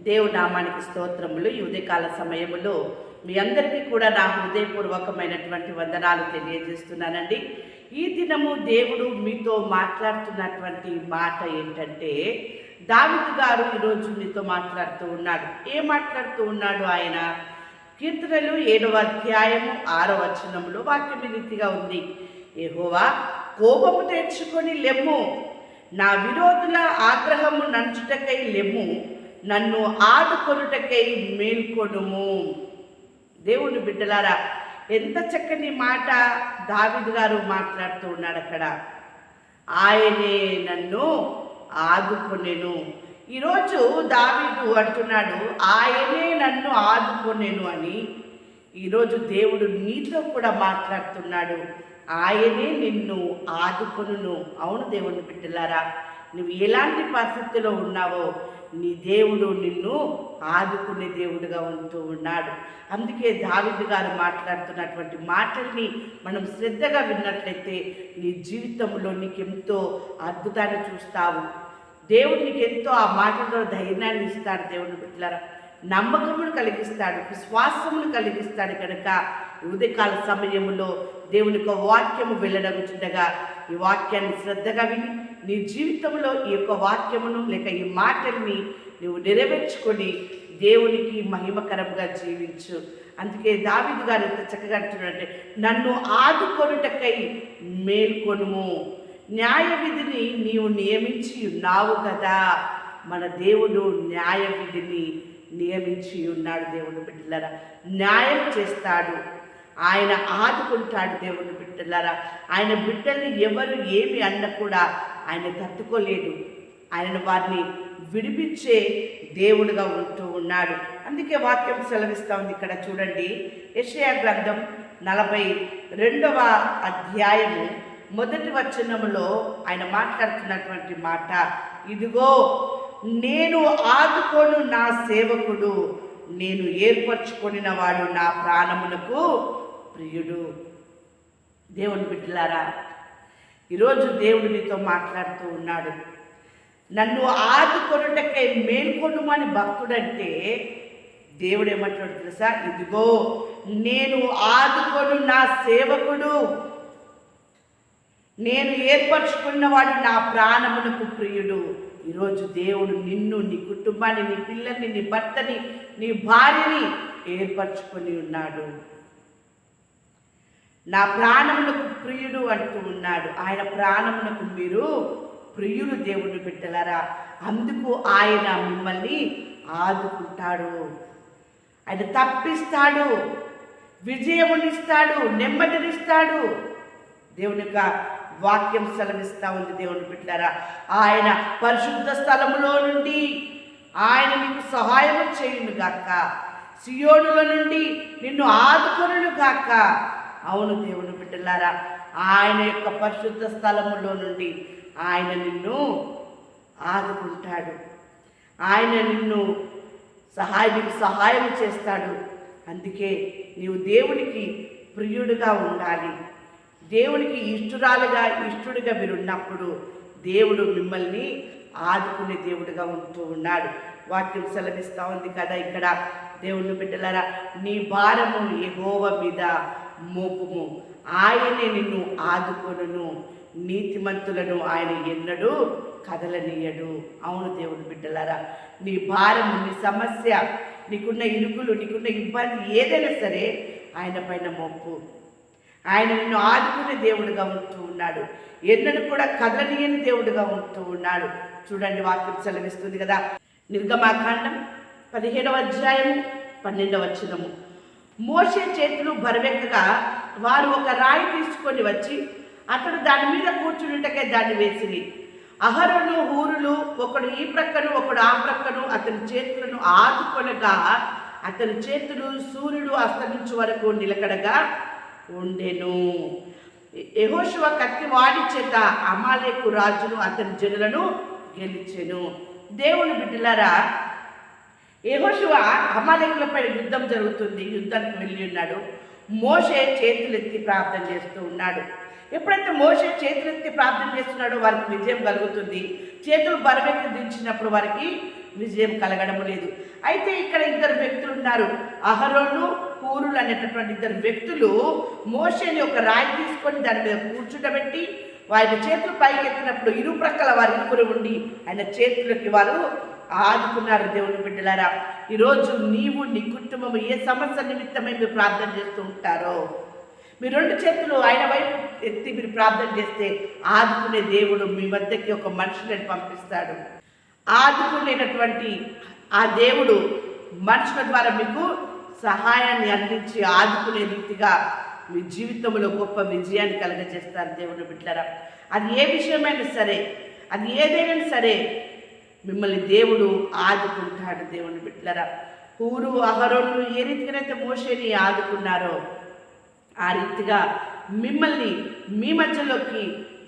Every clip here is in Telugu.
దేవుడి నామానికి స్తోత్రములు. ఈ ఉదయకాల సమయములో మీ అందరికీ కూడా నా హృదయపూర్వకమైనటువంటి వందనాలు తెలియజేస్తున్నానండి. ఈ దినము దేవుడు మీతో మాట్లాడుతున్నటువంటి మాట ఏంటంటే దావిదు గారు ఈరోజు మీతో మాట్లాడుతూ ఉన్నాడు. ఏం మాట్లాడుతూ ఉన్నాడు ఆయన? కీర్తనలు ఏడవ అధ్యాయము ఆరో వచనంలో వాక్యం రీతిగా ఉంది. ఏహోవా కోపము తెచ్చుకొని లెమ్ము. నా విరోధుల ఆగ్రహము నంచుటకై లెమ్ము. నన్ను ఆడుకొనుటకై మేల్కొనుము. దేవుని బిడ్డలారా ఎంత చక్కని మాట దావిదు గారు మాట్లాడుతూ ఉన్నాడు అక్కడ. ఆయనే నన్ను ఆదుకొనెను. ఈరోజు దావిదు అంటున్నాడు ఆయనే నన్ను ఆదుకొనెను అని. ఈరోజు దేవుడు నీతో కూడా మాట్లాడుతున్నాడు ఆయనే నిన్ను ఆదుకొనును. అవును దేవుని బిడ్డలారా నువ్వు ఎలాంటి పరిస్థితిలో ఉన్నావో నీ దేవుడు నిన్ను ఆదుకునే దేవుడుగా ఉంటూ ఉన్నాడు. అందుకే దావిద్ గారు మాట్లాడుతున్నటువంటి మాటల్ని మనం శ్రద్ధగా విన్నట్లయితే నీ జీవితంలో నీకెంతో అద్భుతాన్ని చూస్తావు. దేవుడు నీకు ఎంతో ఆ మాటల్లో ధైర్యాన్ని ఇస్తాడు దేవుని బిడ్డలారా. నమ్మకమును కలిగిస్తాడు విశ్వాసమును కలిగిస్తాడు కనుక ఉదయకాల సమయంలో దేవుని యొక్క వాక్యము వెళ్ళడగుచుండగా ఈ వాక్యాన్ని శ్రద్ధగా విని నీ జీవితంలో ఈ యొక్క వాక్యమును లేక ఈ మాటల్ని నువ్వు నెరవేర్చుకొని దేవునికి మహిమకరంగా జీవించు. అందుకే దావిదు గారు ఎంత చక్కగా అంటున్నాడంటే నన్ను ఆదుకొనుటకై మేల్కొనుము. న్యాయ విధిని నీవు నియమించి ఉన్నావు కదా. మన దేవుడు న్యాయ విధిని నియమించి ఉన్నాడు దేవుడు బిడ్డలారా. న్యాయం చేస్తాడు. ఆయన ఆదుకుంటాడు దేవుని బిడ్డలారా. ఆయన బిడ్డల్ని ఎవరు ఏమి అన్న కూడా ఆయన తట్టుకోలేడు ఆయన వారిని విడిపించే దేవుడుగా ఉంటూ ఉన్నాడు. అందుకే వాక్యం సెలవిస్తూ ఉంది ఇక్కడ చూడండి. యషయా గ్రంథం నలభై రెండవ అధ్యాయము మొదటి వచనములో ఆయన మాట్లాడుతున్నటువంటి మాట. ఇదిగో నేను ఆదుకోను నా సేవకుడు నేను ఏర్పరచుకొనిన వాడు నా ప్రాణమునకు ప్రియుడు. దేవుని బిడ్డలారా ఈరోజు దేవుడు నీతో మాట్లాడుతూ ఉన్నాడు. నన్ను ఆదుకొనుటకై మేల్కొనుమని భక్తుడంటే దేవుడు ఏమంటాడు తెలుసా? ఇదిగో నేను ఆదుకొను నా సేవకుడు. నేను ఏర్పరచుకున్నవాడు నా ప్రాణమునకు ప్రియుడు. ఈరోజు దేవుడు నిన్ను నీ కుటుంబాన్ని నీ పిల్లల్ని నీ భర్తని నీ భార్యని ఏర్పరచుకొని ఉన్నాడు. నా ప్రాణమునకు ప్రియుడు అంటూ ఉన్నాడు. ఆయన ప్రాణమునకు మీరు ప్రియులు దేవుడు పెట్టలరా అందుకు ఆయన మిమ్మల్ని ఆదుకుంటాడు. ఆయన తప్పిస్తాడు. విజయమునిస్తాడు. నెమ్మదినిస్తాడు. దేవుని యొక్క వాక్యం సెలవిస్తా ఉంది దేవుని బిడ్డారా ఆయన పరిశుద్ధ స్థలములో నుండి ఆయన నీకు సహాయం చేయును గాక. సియోనుల నుండి నిన్ను ఆదుకొనును గాక. అవును దేవుని బిడ్డలారా. ఆయన యొక్క పరిశుద్ధ స్థలములో నుండి ఆయన నిన్ను ఆదుకుంటాడు. ఆయన నిన్ను సహాయానికి సహాయం చేస్తాడు. అందుకే నీవు దేవునికి ప్రియుడిగా ఉండాలి. దేవునికి ఇష్టురాలుగా ఇష్టుడిగా మీరు ఉన్నప్పుడు దేవుడు మిమ్మల్ని ఆదుకునే దేవుడిగా ఉంటూ ఉన్నాడు. వాక్యం సెలవిస్తూ ఉంది కదా ఇక్కడ. దేవుని బిడ్డలారా నీ భారము ఎగోవ మీద మోపుము. ఆయనే నిన్ను ఆదుకొనును. నీతిమంతులను ఆయన ఎన్నడూ కదలనీయడు. అవును దేవుని బిడ్డలారా నీ భారము నీ సమస్య నీకున్న ఇరుకులు నీకున్న ఇబ్బంది ఏదైనా సరే ఆయన పైన మొప్పు ఆయన నిన్ను ఆదుకునే దేవుడుగా ఉంటూ ఉన్నాడు. ఎన్నడూ కూడా కదలనీయని దేవుడుగా ఉంటూ ఉన్నాడు. చూడండి వాక్యం సెలవిస్తుంది కదా. నిర్గమాకాండం పదిహేడవ అధ్యాయము పన్నెండవ వచనము. మోసే చేతులు బరువెక్కగా వారు ఒక రాయి తీసుకొని వచ్చి అతడు దాని మీద కూర్చుంటకే దాన్ని వేసిరి. అహరులు ఊరులు ఒకడు ఈ ప్రక్కను ఒకడు ఆ ప్రక్కను అతని చేతులను ఆదుకొనగా అతని చేతులు సూర్యుడు అస్తమించు వరకు నిలకడగా ఉండెను. యహోశివ కత్తి వాడి చేత అమాలేకు రాజును అతని జనులను గెలిచెను. దేవుని బిడ్డలారా యహోశివ అమాలేకులపై యుద్ధం జరుగుతుంది యుద్ధానికి వెళ్ళి ఉన్నాడు. మోషే చేతులెత్తి ప్రార్థన చేస్తూ ఉన్నాడు. ఎప్పుడైతే మోషే చేతులెత్తి ప్రార్థన చేస్తున్నాడో వారికి విజయం కలుగుతుంది. చేతులు బరమెక్కి దించినప్పుడు వారికి విజయం కలగడం లేదు. అయితే ఇక్కడ ఇద్దరు వ్యక్తులు ఉన్నారు. అహరోను కూరులు అనేటటువంటి ఇద్దరు వ్యక్తులు మోషేని ఒక రాయి తీసుకొని దాని మీద కూర్చుండబెట్టి వారి చేతులు పైకి ఎత్తినప్పుడు ఇరుప్రక్కల వారి ఇరువురు ఉండి ఆయన చేతులకి వారు ఆదుకున్నారు దేవుని బిడ్డలారా. ఈరోజు నీవు నీ కుటుంబం ఏ సమస్య నిమిత్తమై మీరు ప్రార్థన చేస్తూ ఉంటారో మీ రెండు చేతులు ఆయన వైపు ఎత్తి మీరు ప్రార్థన చేస్తే ఆదుకునే దేవుడు మీ మధ్యకి ఒక మనుషుని పంపిస్తాడు. ఆదుకునేటటువంటి ఆ దేవుడు మనుషుల ద్వారా మీకు సహాయాన్ని అందించి ఆదుకునే రీతిగా మీ జీవితంలో గొప్ప విజయాన్ని కలగజేస్తారు దేవుని బిడ్డరా అది ఏ విషయమైనా సరే అది ఏదైనా సరే మిమ్మల్ని దేవుడు ఆదుకుంటాడు దేవుని బిడ్డలరా. ఊరు అహరోను ఏ రీతిగానైతే మోషేని ఆదుకున్నారో ఆ రీతిగా మిమ్మల్ని మీ మధ్యలోకి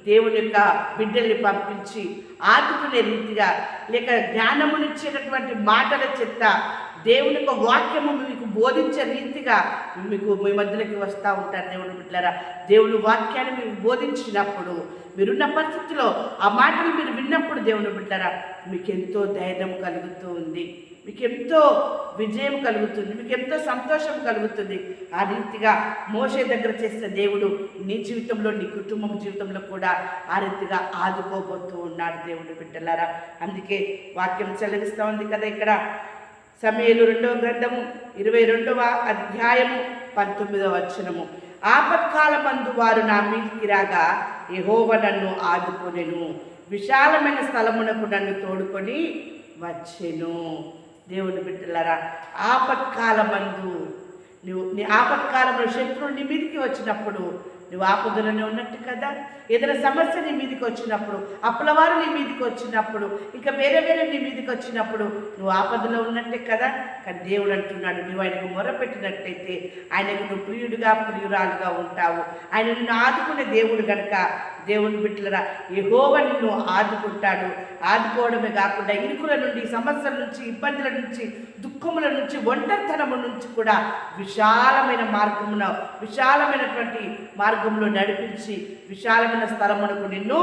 దేవుని యొక్క బిడ్డల్ని పంపించి ఆదుకునే రీతిగా లేక జ్ఞానమునిచ్చేటటువంటి మాటల చెత్త దేవుని యొక్క వాక్యము మీకు బోధించే రీతిగా మీకు మీ మధ్యలోకి వస్తూ ఉంటారు దేవుని బిడ్డలారా. దేవుని వాక్యాన్ని మీకు బోధించినప్పుడు మీరున్న పరిస్థితిలో ఆ మాటలు మీరు విన్నప్పుడు దేవుని బిడ్డలారా మీకు ఎంతో ధైర్యం కలుగుతూ ఉంది. మీకు ఎంతో విజయం కలుగుతుంది. మీకు ఎంతో సంతోషం కలుగుతుంది. ఆ రీతిగా మోసే దగ్గర చేసిన దేవుడు నీ జీవితంలో నీ కుటుంబం జీవితంలో కూడా ఆ రీతిగా ఆదుకోబోతూ ఉన్నాడు దేవుడు బిడ్డలారా. అందుకే వాక్యం సెలవిస్తూ ఉంది కదా ఇక్కడ. సమయలు రెండవ గ్రంథము ఇరవై రెండవ అధ్యాయము పంతొమ్మిదవ వచనము. ఆపత్కాలమందు వారు నా మీదికి రాగా ఎహోవ నన్ను ఆదుకొనెను. విశాలమైన స్థలమునకు నన్ను తోడుకొని వచ్చెను. దేవుని బిడ్డలరా ఆపత్కాలమందు నువ్వు నీ ఆపత్కాలంలో శత్రువు నీ మీదికి వచ్చినప్పుడు నువ్వు ఆపదలోనే ఉన్నట్టు కదా? ఏదైనా సమస్య నీ మీదకి వచ్చినప్పుడు అప్పులవారు నీ మీదకి వచ్చినప్పుడు ఇంకా వేరే వేరే నీ మీదకి వచ్చినప్పుడు నువ్వు ఆపదలో ఉన్నట్టే కదా? కానీ దేవుడు అంటున్నాడు నువ్వు ఆయనకు మొరపెట్టినట్టయితే ఆయనకు నువ్వు ప్రియుడిగా ప్రియురాలుగా ఉంటావు. ఆయన నిన్ను ఆదుకునే దేవుడు కనుక దేవుని బిడ్డలరా యెహోవా నిన్ను ఆదుకుంటాడు. ఆదుకోవడమే కాకుండా ఇరుకుల నుండి సమస్యల నుంచి ఇబ్బందుల నుంచి దుఃఖముల నుంచి ఒంటరితనము నుంచి కూడా విశాలమైన మార్గమున విశాలమైనటువంటి మార్గంలో నడిపించి విశాలమైన స్థలమునకు నిన్ను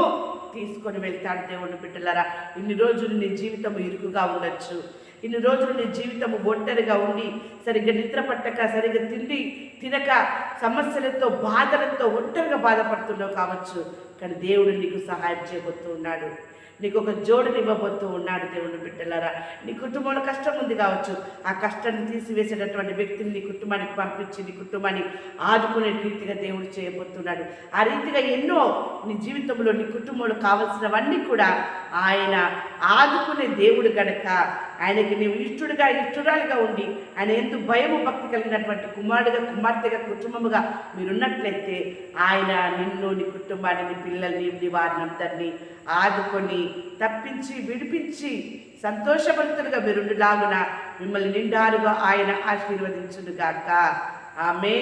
తీసుకొని వెళ్తాడు దేవుని బిడ్డలరా. ఇన్ని రోజులు నీ జీవితం ఇరుకుగా ఉండొచ్చు. ఇన్ని రోజులు నీ జీవితము ఒంటరిగా ఉండి సరిగ్గా నిద్ర పట్టక సరిగ్గా తిండి తినక సమస్యలతో బాధలతో ఒంటరిగా బాధపడుతున్నావు కావచ్చు. కానీ దేవుడు నీకు సహాయం చేయబోతూ ఉన్నాడు. నీకు ఒక జోడుని ఇవ్వబోతూ ఉన్నాడు దేవుని బిడ్డలారా. నీ కుటుంబంలో కష్టం ఉంది కావచ్చు. ఆ కష్టాన్ని తీసివేసేటటువంటి వ్యక్తిని నీ కుటుంబానికి పంపించి నీ కుటుంబాన్ని ఆదుకునే రీతిగా దేవుడు చేయబోతున్నాడు. ఆ రీతిగా ఎన్నో నీ జీవితంలో నీ కుటుంబంలో కావలసినవన్నీ కూడా ఆయన ఆదుకునే దేవుడు గనక ఆయనకి నీవు ఇష్టడుగా ఇష్టురాలుగా ఉండి ఆయన ఎందుకు భయము భక్తి కలిగినటువంటి కుమారుడిగా కుమార్తెగా కుటుంబముగా మీరున్నట్లయితే ఆయన నిన్ను నీ కుటుంబాన్ని పిల్లల్ని నీ వారిని అందరినీ ఆదుకొని తప్పించి విడిపించి సంతోషభరితులుగా మీరుండులాగున మిమ్మల్ని నిండారుగా ఆయన ఆశీర్వదించునుగాక. ఆమె